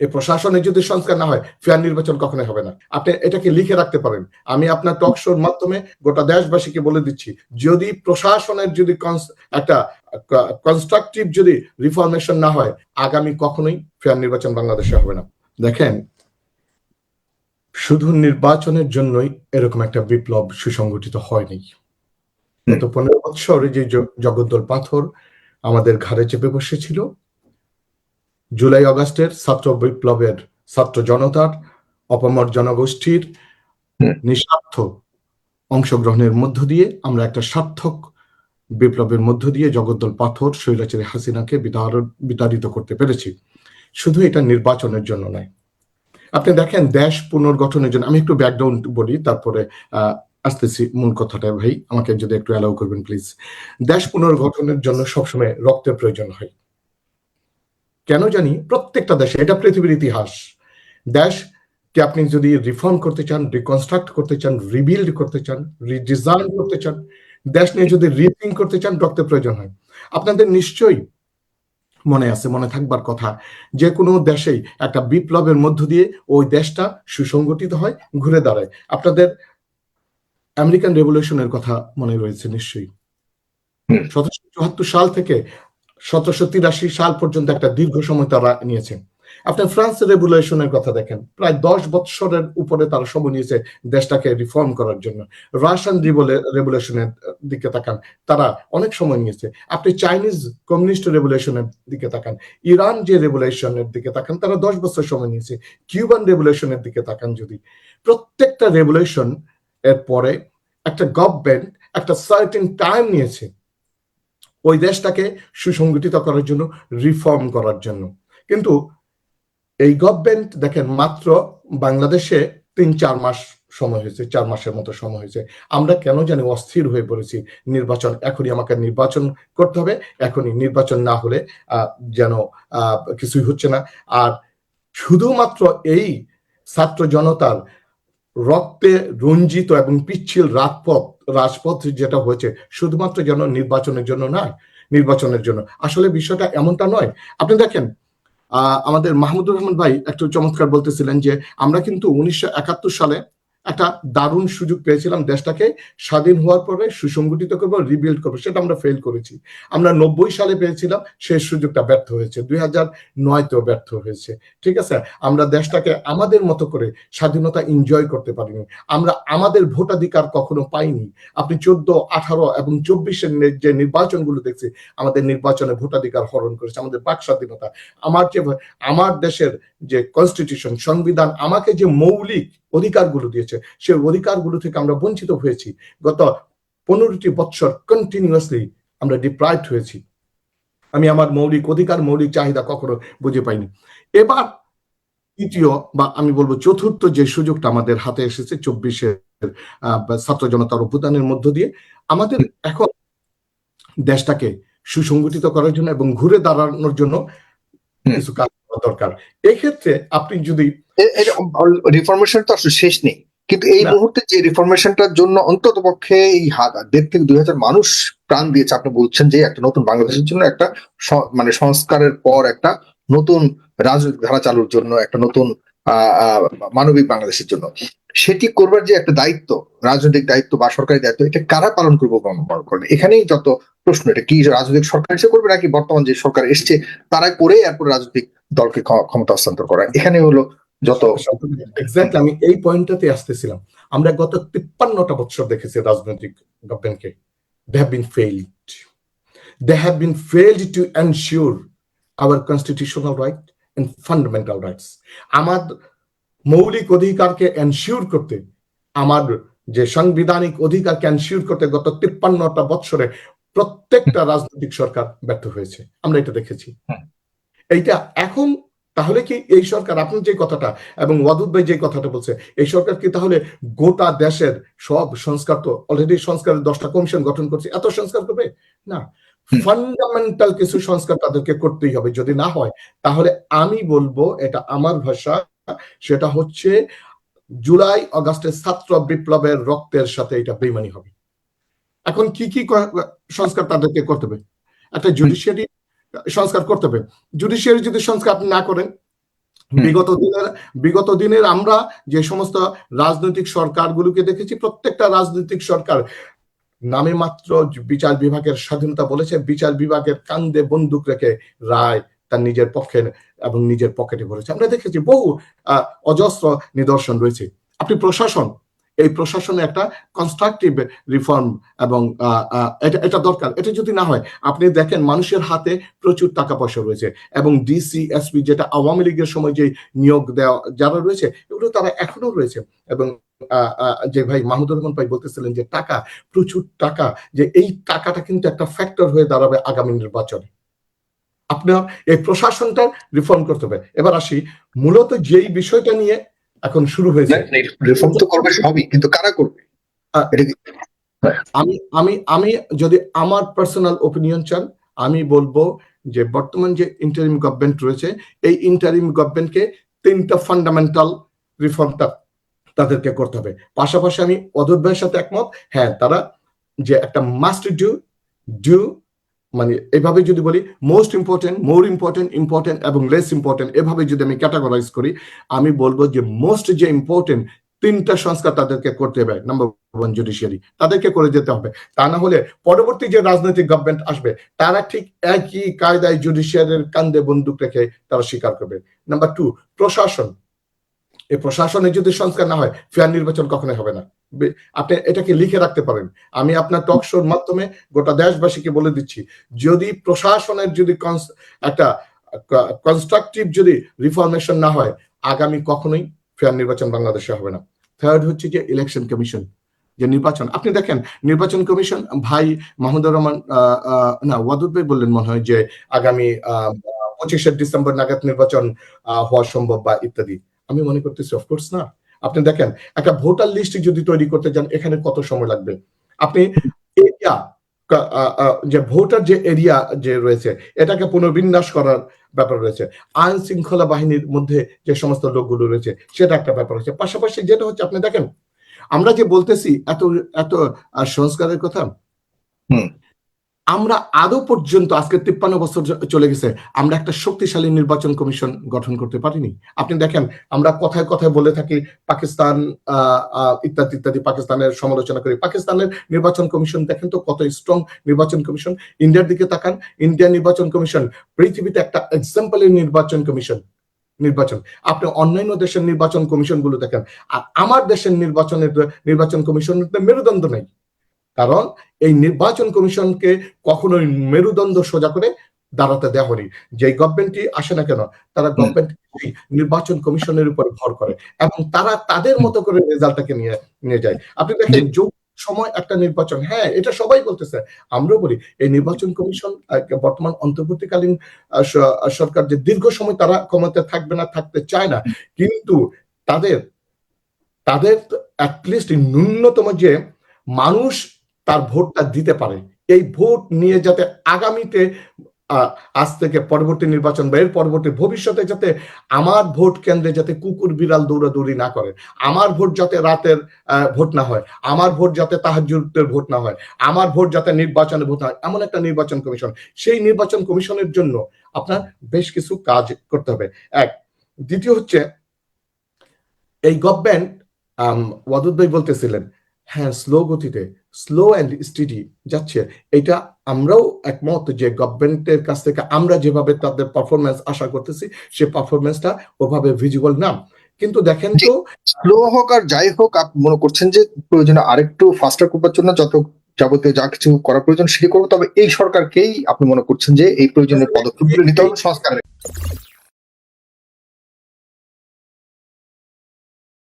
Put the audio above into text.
এই প্রশাসনের যদি সংস্কার না হয় ফেয়ার নির্বাচন কখনোই হবে না। আপনি এটাকে লিখে রাখতে পারেন। আমি আপনার টক শোর মাধ্যমে গোটা দেশবাসীকে বলে দিচ্ছি, যদি প্রশাসনের যদি একটা কনস্ট্রাকটিভ যদি রিফরমেশন না হয়, আগামী কখনোই ফেয়ার নির্বাচন বাংলাদেশে হবে না। দেখেন, শুধু নির্বাচনের জন্যই এরকম একটা বিপ্লব সুসংগঠিত হয়নি। গত পনেরো বৎসরে যে জগদ্দল পাথর আমাদের ঘাড়ে চেপে বসেছিল জুলাই আগস্টের ছাত্র বিপ্লবের ছাত্র জনতার অপমর জনগোষ্ঠীর নিঃস্বার্থ অংশগ্রহণের মধ্য দিয়ে আমরা একটা সার্থক বিপ্লবের মধ্য দিয়ে জগদ্দল পাথর স্বৈরাচারী হাসিনাকে বিতাড়- বিতাড়িত করতে পেরেছি। শুধু এটা নির্বাচনের জন্য নয়। আপনি দেখেন দেশ পুনর্গঠনের জন্য আমি একটু ব্যাকগ্রাউন্ড বলি তারপরে আহ, আসতেছি মূল কথাটা ভাই আমাকে যদি একটু অ্যালাউ করবেন প্লিজ দেশ পুনর্গঠনের জন্য সবসময় রক্তের প্রয়োজন হয়। কেন জানি প্রত্যেকটা দেশে এটা পৃথিবীর ইতিহাস। দেশকে আপনি যদি রিফর্ম করতে চান রিকনস্ট্রাক্ট করতে চান রিবিল্ড করতে চান রিডিজাইন করতে চান দেশ নিয়ে যদি রিথিং করতে চান রক্তের প্রয়োজন হয়। আপনাদের নিশ্চয়ই মনে আছে মনে থাকবার কথা যে কোনো দেশেই একটা বিপ্লবের মধ্য দিয়ে ওই দেশটা সুসংগঠিত হয় ঘুরে দাঁড়ায়। আপনাদের আমেরিকান রেভলিউশনের কথা মনে রয়েছে নিশ্চয়ই। সতেরোশো চুয়াত্তর সাল থেকে সতেরোশো তিরাশি সাল পর্যন্ত একটা দীর্ঘ সময় তারা নিয়েছে। আপনার ফ্রান্স রেভলিউশনের কথা দেখেন। প্রায় দশ বৎসরের উপরে তারা সময় নিয়েছে দেশটাকে রিফর্ম করার জন্য। রাশিয়ান রেভলিউশনের দিকে তাকান, তারা অনেক সময় নিয়েছে। আপনি চাইনিজ কমিউনিস্ট রেভলিউশনের দিকে তাকান ইরান যে রেভলিউশনের দিকে তাকান, তারা দশ বছর সময় নিয়েছে। কিউবান রেভলিউশনের দিকে তাকান যদি। প্রত্যেকটা রেভলিউশন এর পরে একটা গভর্নমেন্ট একটা সার্টেন টাইম নিয়েছে। ওই দেশটাকে সুসংগঠিত করার জন্য রিফর্ম করার জন্য। কিন্তু এই গভর্নমেন্ট দেখেন, মাত্র বাংলাদেশে তিন, চার মাস সময় হয়েছে, চার মাসের মতো সময় হয়েছে। আমরা কেন জানি অস্থির হয়ে পড়েছি। নির্বাচন, এখনই আমাকে নির্বাচন করতে হবে, এখনই নির্বাচন না হলে যেন কিছুই হচ্ছে না। আর শুধুমাত্র এই ছাত্র জনতার রক্তে রঞ্জিত এবং পিচ্ছিল রাজপথ রাজপথ যেটা হয়েছে, শুধুমাত্র যেন নির্বাচনের জন্য নয়, নির্বাচনের জন্য। আসলে বিষয়টা এমনটা নয়। আপনি দেখেন আমাদের মাহমুদুর রহমান ভাই একটু চমৎকার বলতেছিলেন যে, আমরা কিন্তু উনিশশো একাত্তর সালে একটা দারুণ সুযোগ পেয়েছিলাম দেশটাকে স্বাধীন হওয়ার পরে, সুসংগঠিত করব রিবিল্ড করব, সেটা আমরা ফেল করেছি। আমরা নব্বই সালে পেয়েছিলাম, সেই সুযোগটা ব্যর্থ হয়েছে। দুই হাজার নয়তেও ব্যর্থ হয়েছে। ঠিক আছে? আমরা দেশটাকে আমাদের মতো করে স্বাধীনতা এনজয় করতে পারিনি। আমরা আমাদের ভোটাধিকার কখনো পাইনি। আপনি চোদ্দ, আঠারো এবং চব্বিশের যে নির্বাচনগুলো দেখছি, আমাদের নির্বাচনে ভোটাধিকার হরণ করেছে, আমাদের বাক স্বাধীনতা। আমার যে, আমার দেশের যে কনস্টিটিউশন সংবিধান, আমাকে যে মৌলিক অধিকারগুলো দিয়েছে। সেই অধিকারগুলো থেকে আমরা বঞ্চিত হয়েছি। গত পনেরোটি বছর কন্টিনিউয়াসলি আমরা ডিপ্রাইভড হয়েছি। আমি আমার মৌলিক অধিকার মৌলিক চাহিদা কখনো বুঝে পাইনি। এবার তৃতীয় বা আমি বলব চতুর্থ যে সুযোগটা আমাদের হাতে এসেছে চব্বিশের ছাত্র জনতার অভ্যুত্থানের মধ্য দিয়ে আমাদের এখন দেশটাকে সুসংগঠিত করার জন্য এবং ঘুরে দাঁড়ানোর জন্য কিছু কাজ দরকার। এক্ষেত্রে আপনি যদি রিফরমেশন তো আসলে শেষ নেই। কিন্তু এই মুহূর্তে যে রিফরমেশনটার জন্য অন্তত পক্ষে এই হাত দেড় থেকে দুই হাজার মানুষ প্রাণ দিয়েছে আপনি বলছেন যে একটা নতুন বাংলাদেশের জন্য একটা মানে সংস্কারের পর একটা নতুন রাজনৈতিক ধারা চালুর জন্য একটা নতুন মানবিক বাংলাদেশের জন্য। সেটি করবার যে একটা দায়িত্ব, রাজনৈতিক দায়িত্ব বা সরকারি দায়িত্ব, এটা কারা পালন করব করেন এখানেই যত প্রশ্ন, এটা কি রাজনৈতিক সরকার এসে করবে নাকি বর্তমান যে সরকার এসছে তারা করে এরপর রাজনৈতিক দলকে ক্ষ- ক্ষমতা হস্তান্তর করা। এখানে হলো যত এক্স্যাক্ট আমি এই পয়েন্টটাতে আসতেছিলাম। আমরা গত তিপ্পান্নটা বছর দেখেছি রাজনৈতিক গভর্নমেন্টকে they have been failed they have been failed to ensure our constitutional right and fundamental rights আমার মৌলিক অধিকারকে এনশিওর করতে আমার যে সাংবিধানিক অধিকারকে এনশিওর করতে গত তিপ্পান্নটা বছরে প্রত্যেকটা রাজনৈতিক সরকার ব্যর্থ হয়েছে। আমরা এটা দেখেছি। এইটা এখন তাহলে কি এই সরকার আপনি যে কথাটা এবং ওয়াদুদ ভাই যে কথাটা বলছে এই সরকার কি তাহলে গোটা দেশের সব সংস্কার তো অলরেডি সংস্কারের দশটা কমিশন গঠন করছে এত সংস্কার করবে? না। ফান্ডামেন্টাল কিছু সংস্কার তাদেরকে করতেই হবে। যদি না হয় তাহলে আমি বলব এটা আমার ভাষা সেটা হচ্ছে জুলাই অগাস্টের ছাত্র বিপ্লবের রক্তের সাথে এটা বেমানি হবে। এখন কি কি সংস্কার তাদেরকে করতে হবে? একটা জুডিশিয়ারি সংস্কার করতে হবে। জুডিশিয়ারি যদি সংস্কার আপনি না করেন বিগত দিনের বিগত দিনের আমরা যে সমস্ত রাজনৈতিক সরকারগুলোকে দেখেছি প্রত্যেকটা রাজনৈতিক সরকার নামে মাত্র বিচার বিভাগের স্বাধীনতা বলেছে বিচার বিভাগের কান্দে বন্দুক রেখে রায় তার নিজের পক্ষে এবং নিজের পকেটে ভরেছে। আমরা দেখেছি বহু অজস্র নিদর্শন রয়েছে। আপনি প্রশাসন, এই প্রশাসনে একটা কনস্ট্রাকটিভ রিফর্ম এবং এটা এটা দরকার। এটা যদি না হয়, আপনি দেখেন মানুষের হাতে প্রচুর টাকা পয়সা রয়েছে এবং ডিসি এসপি যেটা আওয়ামী লীগের সময় যে নিয়োগ দেওয়া, যারা রয়েছে, এগুলো তারা এখনও রয়েছে। এবং যে ভাই মাহমুদুর রহমান ভাই বলতেছিলেন যে টাকা, প্রচুর টাকা, যে এই টাকাটা কিন্তু একটা ফ্যাক্টর হয়ে দাঁড়াবে আগামী নির্বাচনে। আপনার এই প্রশাসনটা রিফর্ম করতে হবে। এবার আসি মূলত যেই বিষয়টা নিয়ে এখন শুরু হয়েছে। রিফর্ম তো করবে সবই কিন্তু কারা করবে? আমি আমি আমি যদি আমার পার্সোনাল ওপিনিয়ন চান আমি বলব যে বর্তমান যে ইন্টারিম গভর্নমেন্ট রয়েছে এই ইন্টারিম গভর্নমেন্টকে তিনটা ফান্ডামেন্টাল রিফর্মটা তাদেরকে করতে হবে। পাশাপাশি আমি অদূর ভাইয়ের সাথে একমত হ্যাঁ তারা যে একটা মাস্ট ডু ডু মানে এভাবে যদি বলি most important more important important এবং লেস ইম্পর্টেন্ট এভাবে যদি আমি ক্যাটাগরাইজ করি, আমি বলব যে মোস্ট যে ইম্পর্টেন্ট তিনটা সংস্কার তাদেরকে করতে হবে। নাম্বার ওয়ান জুডিশিয়ারি তাদেরকে করে যেতে হবে। তা না হলে পরবর্তী যে রাজনৈতিক গভর্নমেন্ট আসবে, তারা ঠিক একই কায়দায় জুডিশিয়ারির কান্দে বন্দুক রেখে তারা স্বীকার করবে। নাম্বার টু প্রশাসন। এই প্রশাসনের যদি সংস্কার না হয় ফেয়ার নির্বাচন কখনোই হবে না। আপনি এটাকে লিখে রাখতে পারেন। আমি আপনার টক শোর মাধ্যমে গোটা দেশবাসীকে বলে দিচ্ছি, যদি প্রশাসনের যদি একটা কনস্ট্রাকটিভ যদি রিফরমেশন না হয়, আগামী কখনোই ফেয়ার নির্বাচন বাংলাদেশে হবে না। থার্ড হচ্ছে যে ইলেকশন কমিশন যে নির্বাচন। আপনি দেখেন, নির্বাচন কমিশন ভাই মাহমুদুর রহমান না, ওয়াদুদ ভাই বললেন মনে হয় যে আগামী পঁচিশে ডিসেম্বর নাগাদ নির্বাচন হওয়া সম্ভব বা ইত্যাদি। আমি মনে করতেছি অফকোর্স না। আপনি দেখেন, একটা ভোটার লিস্ট যদি তৈরি করতে যান, এখানে কত সময় লাগবে? আপনি এরিয়া যে ভোটার যে এরিয়া যে রয়েছে, এটাকে পুনর্বিন্যাস করার ব্যাপার রয়েছে। আইন শৃঙ্খলা বাহিনীর মধ্যে যে সমস্ত লোকগুলো রয়েছে, সেটা একটা ব্যাপার রয়েছে পাশাপাশি যেটা হচ্ছে, আপনি দেখেন, আমরা যে বলতেছি, এত এত সংস্কারের কথা, হুম। আমরা আদৌ পর্যন্ত আজকে তিপ্পান্ন বছর চলে গেছে, আমরা একটা শক্তিশালী নির্বাচন কমিশন গঠন করতে পারিনি। আপনি দেখেন, আমরা কথায় কথায় বলে থাকি, পাকিস্তান ইত্যাদি ইত্যাদি, পাকিস্তানের সমালোচনা করি। পাকিস্তানের নির্বাচন কমিশন দেখেন তো কত স্ট্রং নির্বাচন কমিশন। ইন্ডিয়ার দিকে তাকান, ইন্ডিয়ান নির্বাচন কমিশন পৃথিবীতে একটা এক্সাম্পলের নির্বাচন কমিশন, নির্বাচন। আপনি অন্যান্য দেশের নির্বাচন কমিশনগুলো দেখেন, আর আমার দেশের নির্বাচনের, নির্বাচন কমিশনের মেরুদণ্ড নেই। কারণ এই নির্বাচন কমিশনকে কখনোই মেরুদণ্ড সোজা করে দাঁড়াতে দেওয়া হয়নি। যে গভর্নমেন্টই আসে না কেন তারা গভর্নমেন্ট নির্বাচন কমিশনের উপর ভর করে এবং তারা তাদের মতো করে রেজাল্টটাকে নিয়ে নিয়ে যায়। আপনি দেখেন যোগ সময় একটা নির্বাচন হ্যাঁ এটা সবাই বলতেছে আমরাও বলি এই নির্বাচন কমিশন বর্তমান অন্তর্বর্তীকালীন সরকার যে দীর্ঘ সময় তারা ক্ষমতায় থাকবে না থাকতে চায় না কিন্তু তাদের তাদের অ্যাটলিস্ট ন্যূনতম যে মানুষ তার ভোটটা দিতে পারে। এই ভোট নিয়ে যাতে আগামীতে আজ থেকে পরবর্তী নির্বাচন বা এর পরবর্তী ভবিষ্যতে যাতে আমার ভোট কেন্দ্রে যাতে কুকুর বিড়াল দৌড়াদৌড়ি না করে, আমার ভোট যাতে রাতের ভোট না হয়, আমার ভোট যাতে তাহাজুদের ভোট না হয়, আমার ভোট যাতে নির্বাচনে ভোট না হয়, এমন একটা নির্বাচন কমিশন। সেই নির্বাচন কমিশনের জন্য আপনার বেশ কিছু কাজ করতে হবে। এক, দ্বিতীয় হচ্ছে, এই গভর্নমেন্ট ওয়াদুদ ভাই বলতেছিলেন হ্যাঁ স্লো গতিতে স্লো অ্যান্ড স্টিডি যাচ্ছে। এটা আমরাও একমত যে গভর্নমেন্টের কাছ থেকে আমরা যেভাবে তাদের পারফরমেন্স আশা করতেছি সে পারফরমেন্সটা ওভাবে ভিজুয়াল না। কিন্তু দেখেন তো স্লো হোক আর যাই হোক আপনি মনে করছেন যে প্রয়োজনে আরেকটু ফাস্টার করবার জন্য যত যাবতীয় যা কিছু করা প্রয়োজন সেটি করব তবে এই সরকারকেই আপনি মনে করছেন যে এই প্রয়োজনীয় পদক্ষেপগুলো নিতে হবে সংস্কারের